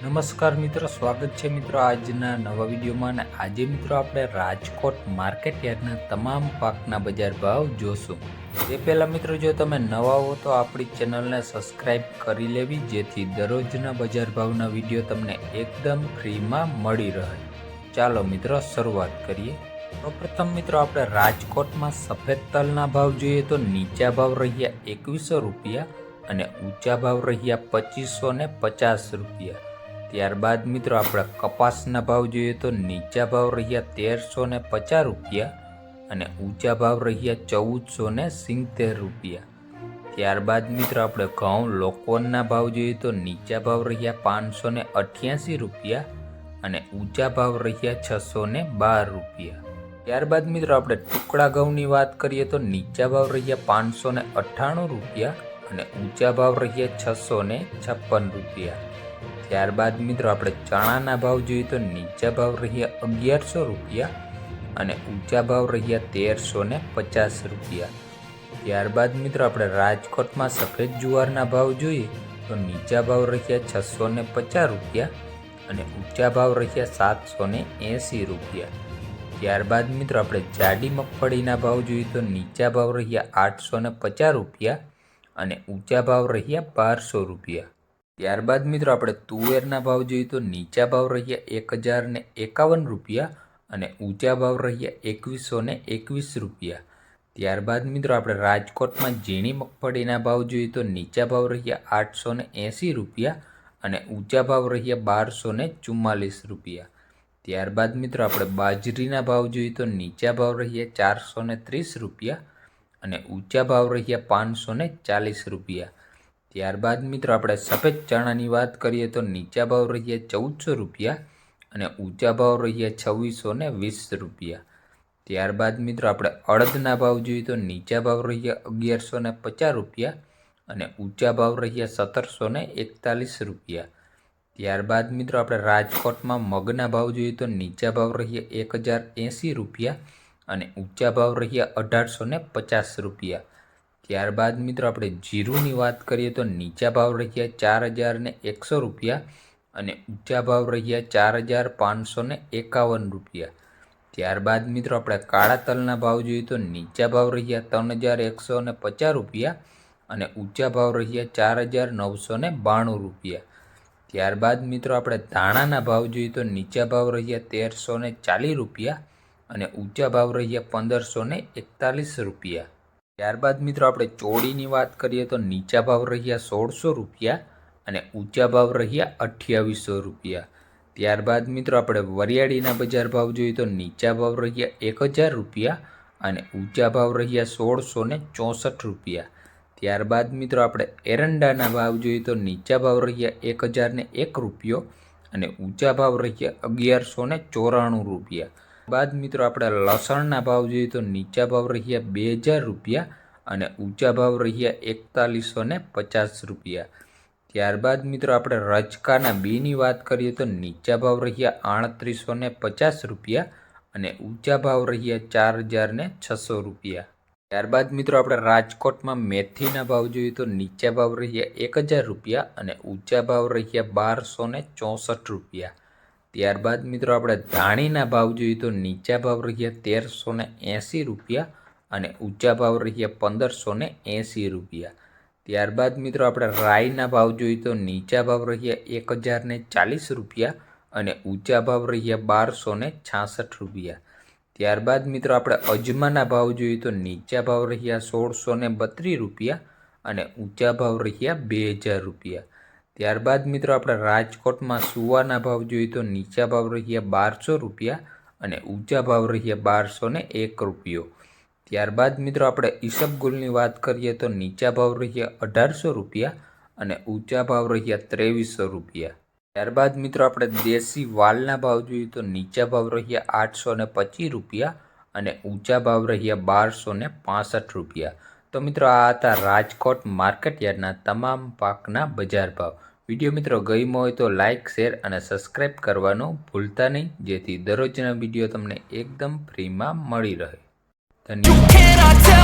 નમસ્કાર મિત્રો, સ્વાગત છે મિત્રો આજના નવા વિડીયોમાં અને આજે મિત્રો આપણે રાજકોટ માર્કેટ યાર્ડના તમામ પાકના બજાર ભાવ જોશું. તે પહેલાં મિત્રો, જો તમે નવા હો તો આપણી ચેનલને સબસ્ક્રાઈબ કરી લેવી, જેથી દરરોજના બજાર ભાવના વીડિયો તમને એકદમ ફ્રીમાં મળી રહે. ચાલો મિત્રો, શરૂઆત કરીએ. સૌપ્રથમ મિત્રો, આપણે રાજકોટમાં સફેદ તલના ભાવ જોઈએ તો નીચા ભાવ રહ્યા એકવીસો રૂપિયા અને ઊંચા ભાવ રહ્યા પચીસો ને પચાસ રૂપિયા. ત્યારબાદ મિત્રો આપણે કપાસના ભાવ જોઈએ તો નીચા ભાવ રહ્યા તેરસો ને પચાસ રૂપિયા અને ઊંચા ભાવ રહ્યા ચૌદસો ને સિત્તેર રૂપિયા. ત્યારબાદ મિત્રો આપણે ઘઉં લોકોનના ભાવ જોઈએ તો નીચા ભાવ રહ્યા પાંચસો ને અઠ્યાસી રૂપિયા અને ઊંચા ભાવ રહ્યા છસો ને બાર રૂપિયા. ત્યારબાદ મિત્રો આપણે ટુકડા ઘઉંની વાત કરીએ તો નીચા ભાવ રહ્યા પાંચસો ને અઠ્ઠાણું રૂપિયા અને ઊંચા ભાવ રહ્યા છસો ને છપ્પન રૂપિયા. ત્યારબાદ મિત્રો આપણે ચણાના ભાવ જોઈએ તો નીચા ભાવ રહ્યા અગિયારસો રૂપિયા અને ઊંચા ભાવ રહ્યા તેરસો ને પચાસ રૂપિયા. ત્યારબાદ મિત્રો આપણે રાજકોટમાં સફેદ જુવારના ભાવ જોઈએ તો નીચા ભાવ રહ્યા છસો ને પચાસ રૂપિયા અને ઊંચા ભાવ રહ્યા સાતસો ને એંસી રૂપિયા. ત્યારબાદ મિત્રો આપણે જાડી મગફળીના ભાવ જોઈએ તો નીચા ભાવ રહ્યા આઠસો ને પચાસ રૂપિયા અને ઊંચા ભાવ રહ્યા બારસો રૂપિયા. ત્યારબાદ મિત્રો આપણે તુવેરના ભાવ જોઈએ તો નીચા ભાવ રહ્યા એક હજાર ને એકાવન રૂપિયા અને ઊંચા ભાવ રહ્યા એકવીસો ને એકવીસ રૂપિયા. ત્યારબાદ મિત્રો આપણે રાજકોટમાં ઝીણી મગફળીના ભાવ જોઈએ તો નીચા ભાવ રહ્યા આઠસો ને એંસી રૂપિયા અને ઊંચા ભાવ રહ્યા બારસો ને ચુમ્માલીસ રૂપિયા. ત્યારબાદ મિત્રો આપણે બાજરીના ભાવ જોઈએ તો નીચા ભાવ રહ્યા ચારસો ને ત્રીસ રૂપિયા અને ઊંચા ભાવ રહ્યા પાંચસો ને ચાલીસ રૂપિયા. ત્યારબાદ મિત્રો આપણે સફેદ ચણાની વાત કરીએ તો નીચા ભાવ રહ્યા ચૌદસો રૂપિયા અને ઊંચા ભાવ રહ્યા છવ્વીસો ને વીસ રૂપિયા. ત્યારબાદ મિત્રો આપણે અડદના ભાવ જોઈએ તો નીચા ભાવ રહ્યા અગિયારસો ને પચાસ રૂપિયા અને ઊંચા ભાવ રહ્યા સત્તરસો ને એકતાલીસ રૂપિયા. ત્યારબાદ મિત્રો આપણે રાજકોટમાં મગના ભાવ જોઈએ તો નીચા ભાવ રહ્યા એક હજાર એંસી રૂપિયા અને ઊંચા ભાવ રહ્યા અઢારસો ને પચાસ રૂપિયા. ત્યારબાદ મિત્રો આપણે જીરુની વાત કરીએ તો નીચા ભાવ રહ્યા ચાર હજાર ને એકસો રૂપિયા અને ઊંચા ભાવ રહ્યા ચાર હજાર પાંચસો ને એકાવન રૂપિયા. ત્યારબાદ મિત્રો આપણે કાળા તલના ભાવ જોઈએ તો નીચા ભાવ રહ્યા ત્રણ હજાર એકસો ને પચાસ રૂપિયા અને ઊંચા ભાવ રહ્યા ચાર હજાર નવસો ને બાણું રૂપિયા. ત્યારબાદ મિત્રો આપણે ધાણાના ભાવ જોઈએ તો નીચા ભાવ રહ્યા તેરસો ને ચાલીસ રૂપિયા અને ઊંચા ભાવ રહ્યા પંદરસો ને એકતાલીસ રૂપિયા. ત્યારબાદ મિત્રો આપણે ચોળીની વાત કરીએ તો નીચા ભાવ રહ્યા સોળસો રૂપિયા અને ઊંચા ભાવ રહ્યા અઠ્યાવીસો રૂપિયા. ત્યારબાદ મિત્રો આપણે વરિયાળીના બજાર ભાવ જોઈએ તો નીચા ભાવ રહ્યા એક હજાર રૂપિયા અને ઊંચા ભાવ રહ્યા સોળસો ને ચોસઠ રૂપિયા. ત્યારબાદ મિત્રો આપણે એરંડાના ભાવ જોઈએ તો નીચા ભાવ રહ્યા એક હજાર ને એક રૂપિયો અને ઊંચા ભાવ રહ્યા અગિયારસો ને ચોરાણું રૂપિયા. બાદ મિત્રો આપણે લસણના ભાવ જોઈએ તો નીચા ભાવ રહ્યા બે હજાર રૂપિયા અને ઊંચા ભાવ રહ્યા એકતાલીસો ને પચાસ રૂપિયા. ત્યારબાદ મિત્રો આપણે રજકાના બીની વાત કરીએ તો નીચા ભાવ રહ્યા આડત્રીસો ને પચાસ રૂપિયા અને ઊંચા ભાવ રહ્યા ચાર હજાર ને છસો રૂપિયા. ત્યારબાદ મિત્રો આપણે રાજકોટમાં મેથીના ભાવ જોઈએ તો નીચા ભાવ રહ્યા એક હજાર રૂપિયા અને ઊંચા ભાવ રહ્યા બારસો ને ચોસઠ રૂપિયા. ત્યારબાદ મિત્રો આપણે ધાણીના ભાવ જોઈએ તો નીચા ભાવ રહ્યા તેરસો ને એંસી રૂપિયા અને ઊંચા ભાવ રહ્યા પંદરસો ને એંસી રૂપિયા. ત્યારબાદ મિત્રો આપણે રાઈના ભાવ જોઈએ તો નીચા ભાવ રહ્યા એક હજાર ને ચાલીસ રૂપિયા અને ઊંચા ભાવ રહ્યા બારસો ને છાસઠ રૂપિયા. ત્યારબાદ મિત્રો આપણે અજમાના ભાવ જોઈએ તો નીચા ભાવ રહ્યા સોળસો ને બત્રીસ રૂપિયા અને ઊંચા ભાવ રહ્યા બે હજાર રૂપિયા. ત્યારબાદ મિત્રો આપણે રાજકોટમાં સુવાના ભાવ જોઈએ તો નીચા ભાવ રહ્યા બારસો રૂપિયા અને ઊંચા ભાવ રહ્યા બારસો ને એક રૂપિયો. ત્યારબાદ મિત્રો આપણે ઈસબગુલની વાત કરીએ તો નીચા ભાવ રહ્યા અઢારસો રૂપિયા અને ઊંચા ભાવ રહ્યા ત્રેવીસો રૂપિયા. ત્યારબાદ મિત્રો આપણે દેશી વાલના ભાવ જોઈએ તો નીચા ભાવ રહ્યા આઠસો ને પચીસ રૂપિયા અને ઊંચા ભાવ રહ્યા બારસો ને પાસઠ રૂપિયા. તો મિત્રો આ હતા રાજકોટ માર્કેટ યાર્ડના તમામ પાકના બજાર ભાવ. વીડિયો મિત્રો ગમ્યો હોય તો લાઇક શેર અને સબસ્ક્રાઈબ કરવાનું ભૂલતા નહીં, જેથી દરરોજના વીડિયો તમને એકદમ ફ્રીમાં મળી રહે. ધન્યવાદ.